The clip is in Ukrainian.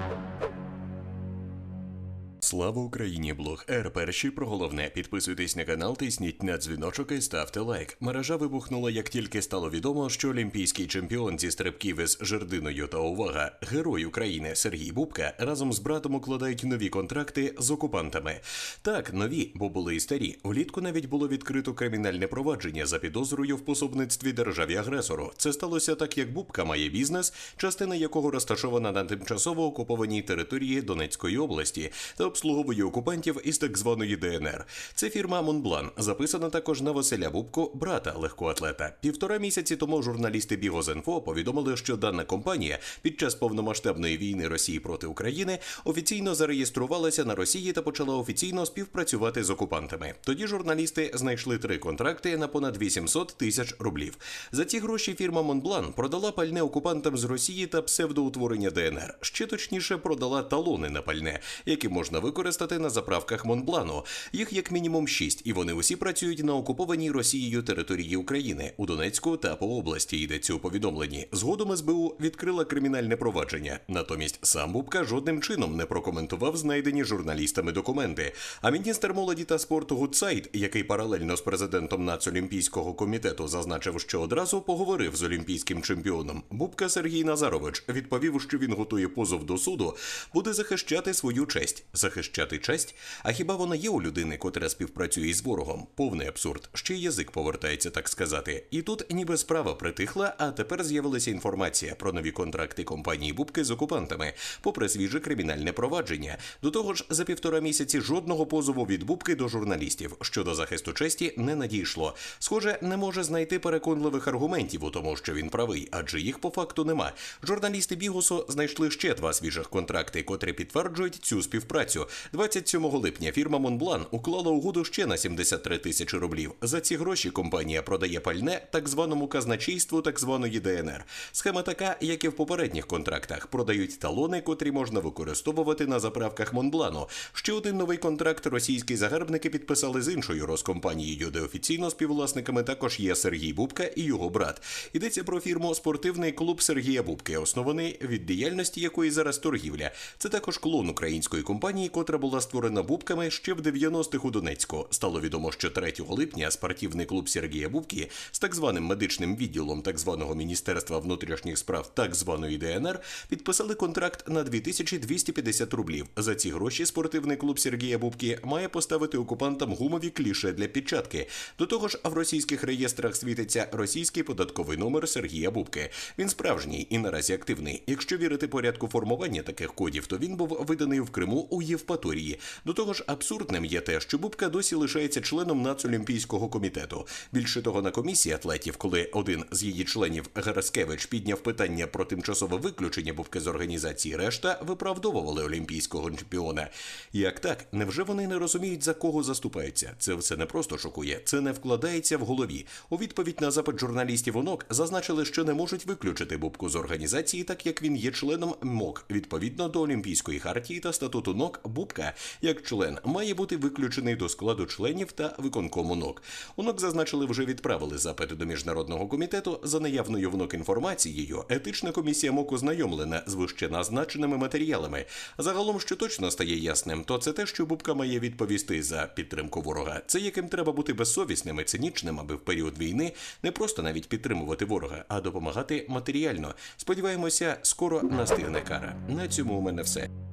Thank you. Слава Україні! Блог Р. Перші про головне. Підписуйтесь на канал, тисніть на дзвіночок і ставте лайк. Мережа вибухнула, як тільки стало відомо, що олімпійський чемпіон зі стрибків із жердиною та увага, герой України Сергій Бубка разом з братом укладають нові контракти з окупантами. Так, нові, бо були і старі. Влітку навіть було відкрито кримінальне провадження за підозрою в пособництві державі агресору. Це сталося так, як Бубка має бізнес, частина якого розташована на тимчасово окупованій території Донецької області та обслуговує окупантів із так званої ДНР. Це фірма Монблан, записана також на Василя Бубко, брата легкоатлета. Півтора місяці тому журналісти Бігозенфо повідомили, що дана компанія під час повномасштабної війни Росії проти України офіційно зареєструвалася на Росії та почала офіційно співпрацювати з окупантами. Тоді журналісти знайшли три контракти на понад 800 тисяч рублів. За ці гроші фірма Монблан продала пальне окупантам з Росії та псевдоутворення ДНР. Ще точніше продала талони на пальне, які можна використати на заправках Монблану. Їх як мінімум шість, і вони усі працюють на окупованій Росією території України у Донецьку та по області. Йдеться у повідомленні. Згодом СБУ відкрила кримінальне провадження. Натомість сам Бубка жодним чином не прокоментував знайдені журналістами документи. А міністр молоді та спорту Гудсайд, який паралельно з президентом Нацолімпійського комітету зазначив, що одразу поговорив з олімпійським чемпіоном. Бубка Сергій Назарович відповів, що він готує позов до суду, буде захищати свою честь. Захищати честь? А хіба вона є у людини, котра співпрацює з ворогом? Повний абсурд. Ще й язик повертається, так сказати. І тут ніби справа притихла, а тепер з'явилася інформація про нові контракти компанії Бубки з окупантами, попри свіже кримінальне провадження. До того ж, за півтора місяці жодного позову від Бубки до журналістів щодо захисту честі не надійшло. Схоже, не може знайти переконливих аргументів у тому, що він правий, адже їх по факту нема. Журналісти Бігусу знайшли ще два свіжих контракти, котрі підтверджують цю співпрацю. 27 липня фірма Монблан уклала угоду ще на 73 тисячі рублів. За ці гроші компанія продає пальне так званому казначейству так званої ДНР. Схема така, як і в попередніх контрактах. Продають талони, котрі можна використовувати на заправках Монблану. Ще один новий контракт російські загарбники підписали з іншою розкомпанією, де офіційно співвласниками також є Сергій Бубка і його брат. Йдеться про фірму Спортивний клуб Сергія Бубки, оснований від діяльності якої зараз торгівля. Це також клон української компанії, котра була створена Бубками ще в 90-х у Донецьку. Стало відомо, що 3 липня спортивний клуб Сергія Бубки з так званим медичним відділом так званого Міністерства внутрішніх справ так званої ДНР підписали контракт на 2250 рублів. За ці гроші спортивний клуб Сергія Бубки має поставити окупантам гумові кліше для підчатки. До того ж, в російських реєстрах світиться російський податковий номер Сергія Бубки. Він справжній і наразі активний. Якщо вірити порядку формування таких кодів, то він був виданий в Криму у Євпаторії. До того ж, абсурдним є те, що Бубка досі лишається членом Нацолімпійського комітету. Більше того, на комісії атлетів, коли один з її членів Гераскевич підняв питання про тимчасове виключення Бубки з організації, решта виправдовували олімпійського чемпіона. Як так, невже вони не розуміють за кого заступаються? Це все не просто шокує, це не вкладається в голові. У відповідь на запит журналістів ОНОК зазначили, що не можуть виключити Бубку з організації, так як він є членом МОК відповідно до Олімпійської хартії та статуту НОК. Бубка як член має бути виключений до складу членів та виконкому НОК. УНОК зазначили, вже відправили запити до міжнародного комітету за наявною в НОК інформацією. Етична комісія МОК ознайомлена з вище назначеними матеріалами. Загалом, що точно стає ясним, то це те, що Бубка має відповісти за підтримку ворога. Це яким треба бути безсовісним і цинічним, аби в період війни не просто навіть підтримувати ворога, а допомагати матеріально. Сподіваємося, скоро настигне кара. На цьому у мене все.